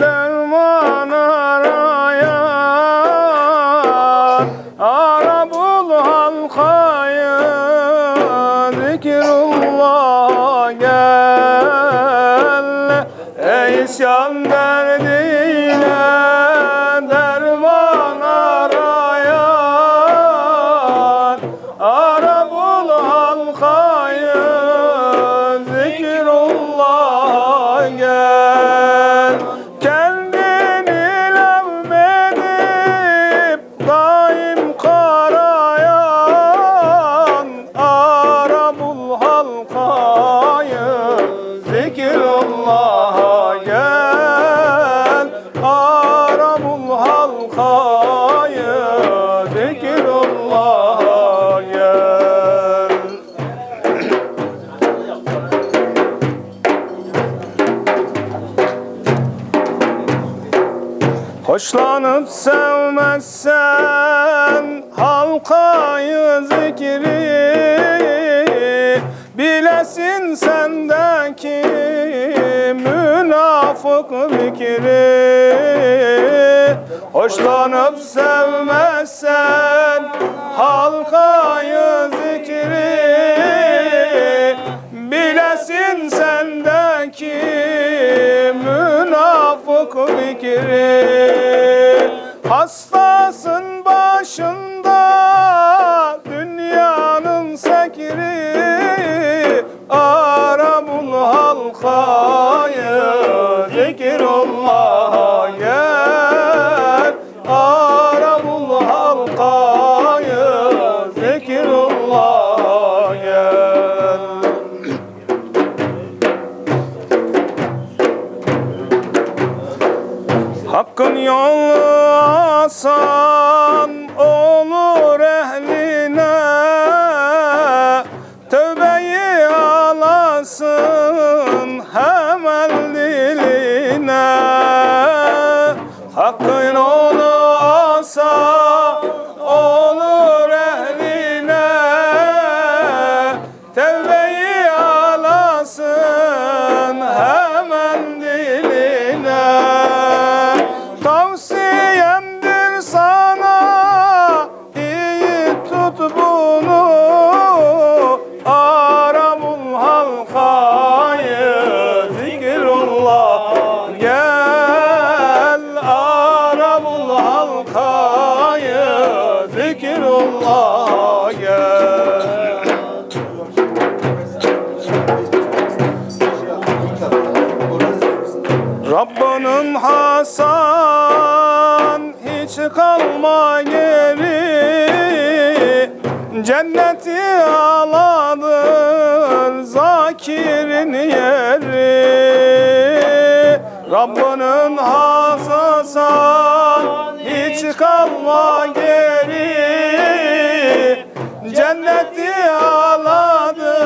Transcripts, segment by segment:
derman arayan Arabul halkayı zikrullah gel. Ey isyan derdiyle Hoşlanıp sevmezsen halkayı zikri Bilesin sendeki münafık fikri Hoşlanıp sevmezsen halkayı zikri Bilesin sendeki münafık fikri Hastasın başında dünyanın sekri Arabul halkayı zikrullah gel Arabul halkayı zikrullah gel Hakkın yolu asan olur ehline. Tövbeyi alasın hemen diline. Hakkın zikrullah gel Rabbinin Hasan hiç kalma geri Cenneti aladır zakirin yeri. Rabbinin Hasan hiç kalma geri. Cenneti aladır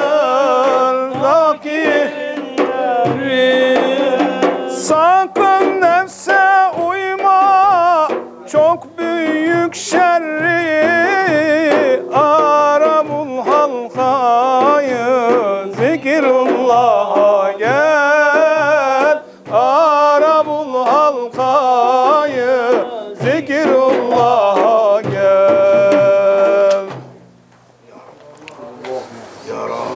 zakirin yeri Sakın nefse uyma çok büyük şerri Arabul halkayı zikrullah Tekirullah